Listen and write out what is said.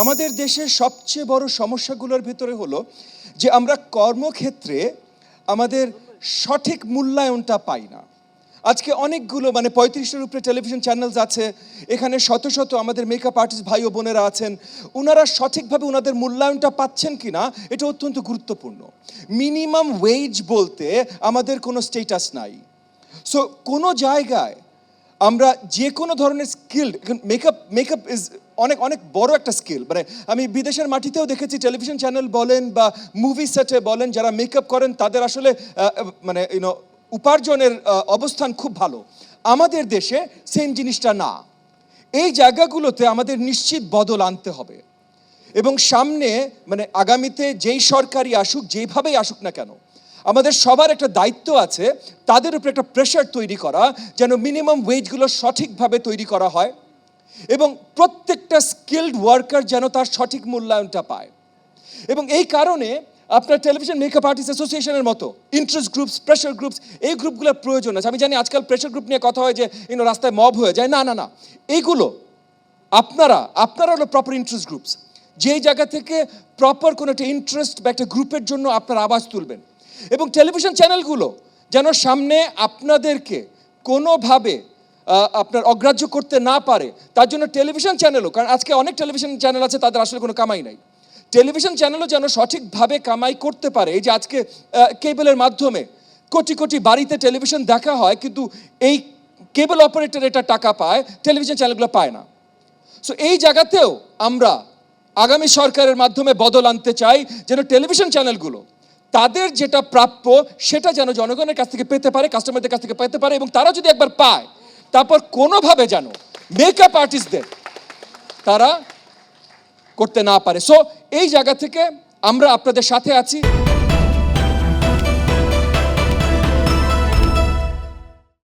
আমাদের দেশের সবচেয়ে বড় সমস্যাগুলোর ভিতরে হলো যে আমরা কর্মক্ষেত্রে আমাদের সঠিক মূল্যায়নটা পাই না। আজকে অনেকগুলো মানে পঁয়ত্রিশের উপরে টেলিভিশন চ্যানেলস আছে, এখানে শত শত আমাদের মেকআপ আর্টিস্ট ভাই ও বোনেরা আছেন ওনারা সঠিকভাবে ওনাদের মূল্যায়নটা পাচ্ছেন কি না এটা অত্যন্ত গুরুত্বপূর্ণ। মিনিমাম ওয়েজ বলতে আমাদের কোনো স্টেটাস নাই। সো কোনো জায়গায় আমরা যে কোনো ধরনের স্কিল মেকআপ মেকআপ ইজ অনেক অনেক বড় একটা স্কিল মানে আমি বিদেশের মাটিতেও দেখেছি টেলিভিশন চ্যানেল বলেন বা মুভি সেটে বলেন, যারা মেকআপ করেন, তাদের আসলে মানে ইউনো উপার্জনের অবস্থান খুব ভালো। আমাদের দেশে সেম জিনিসটা না। এই জায়গাগুলোতে আমাদের নিশ্চিত বদল আনতে হবে। এবং সামনে মানে আগামীতে যেই সরকারই আসুক যেইভাবেই আসুক না কেন আমাদের সবার একটা দায়িত্ব আছে তাদের উপরে একটা প্রেশার তৈরি করা, যেন মিনিমাম ওয়েজগুলো সঠিকভাবে তৈরি করা হয় এবং প্রত্যেকটা স্কিল্ড ওয়ার্কার যেন তার সঠিক মূল্যায়নটা পায়। এবং এই কারণে আপনার টেলিভিশন মেকআপ আর্টিস্ট অ্যাসোসিয়েশনের মতো ইন্টারেস্ট গ্রুপস প্রেশার গ্রুপস এই গ্রুপগুলোর প্রয়োজন আছে। আমি জানি আজকাল প্রেশার গ্রুপ নিয়ে কথা হয় যে ইনো রাস্তায় মব হয়ে যায়। না না না। এইগুলো আপনারা আপনারা হলো প্রপার ইন্টারেস্ট গ্রুপস যেই জায়গা থেকে প্রপার কোনো একটা ইন্টারেস্ট বা একটা গ্রুপের জন্য আপনারা আওয়াজ তুলবেন। এবং টেলিভিশন চ্যানেলগুলো যেন সামনে আপনাদেরকে কোনোভাবে আপনার অগ্রাহ্য করতে না পারে, তার জন্য টেলিভিশন চ্যানেলও কারণ আজকে অনেক টেলিভিশন চ্যানেল আছে, তাদের আসলে কোনো কামাই নাই। টেলিভিশন চ্যানেলও যেন সঠিকভাবে কামাই করতে পারে, এই যে আজকে কেবলের মাধ্যমে কোটি কোটি বাড়িতে টেলিভিশন দেখা হয়, কিন্তু এই কেবল অপারেটর এটা টাকা পায় টেলিভিশন চ্যানেলগুলো পায় না। সো এই জায়গাতেও আমরা আগামী সরকারের মাধ্যমে বদল আনতে চাই, যেন টেলিভিশন চ্যানেলগুলো তাদের যেটা প্রাপ্য, সেটা যেন জনগণের কাছ থেকে পেতে পারে কাস্টমারদের কাছ থেকে পেতে পারে, এবং তারা যদি একবার পায়, তারপর কোনোভাবে যেন মেকআপ আর্টিস্টদের তারা করতে না পারে। সো এই জায়গা থেকে আমরা আপনাদের সাথে আছি।